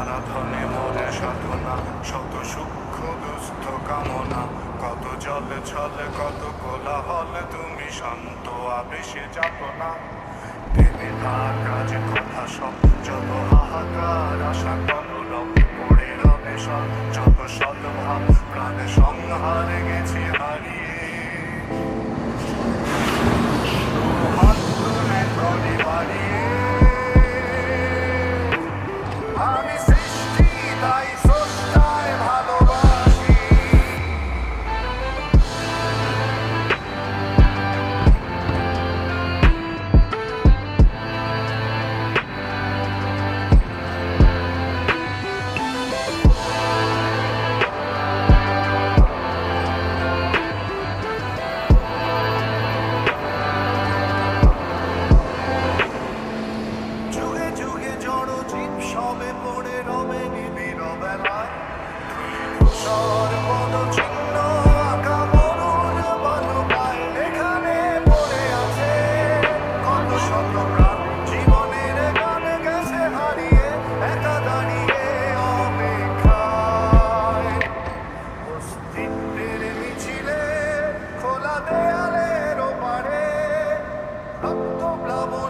আরাধনে মনে সাধনা, শত সূক্ষ্ম দুস্থ কামনা। কত জল ছলে, কত কোলাহল, তুমি শান্ত আবেশে যাত না কাজ কথা সব যত হাহাকার আশা কলরব পড়ে রবে সব যত সদ্ভাব, প্রাণে সংহারে habla